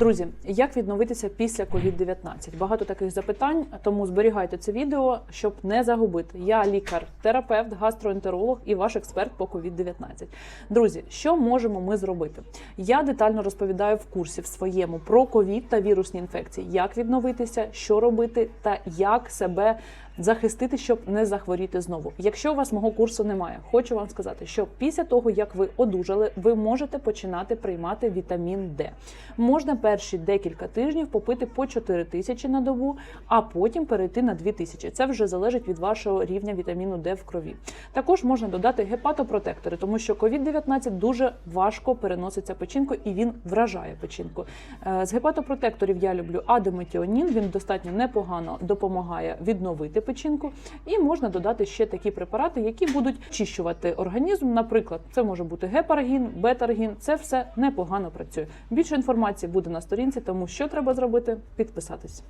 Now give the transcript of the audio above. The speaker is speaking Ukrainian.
Друзі, як відновитися після COVID-19? Багато таких запитань, тому зберігайте це відео, щоб не загубити. Я лікар-терапевт, гастроентеролог і ваш експерт по COVID-19. Друзі, що можемо ми зробити? Я детально розповідаю в курсі в своєму про ковід та вірусні інфекції, як відновитися, що робити та як себе захистити, щоб не захворіти знову. Якщо у вас мого курсу немає, хочу вам сказати, що після того як ви одужали, ви можете починати приймати вітамін Д. Можна перші декілька тижнів попити по 4 тисячі на добу, а потім перейти на 2 тисячі. Це вже залежить від вашого рівня вітаміну Д в крові. Також можна додати гепатопротектори, тому що COVID-19 дуже важко переноситься печінкою і він вражає печінку. Е, З гепатопротекторів я люблю адеметіонін. Він достатньо непогано допомагає відновити печінку. І можна додати ще такі препарати, які будуть очищувати організм. Наприклад, це може бути гепаргін, бетаргін. Це все непогано працює. Більше інформації буде на сторінці, тому що треба зробити підписатись.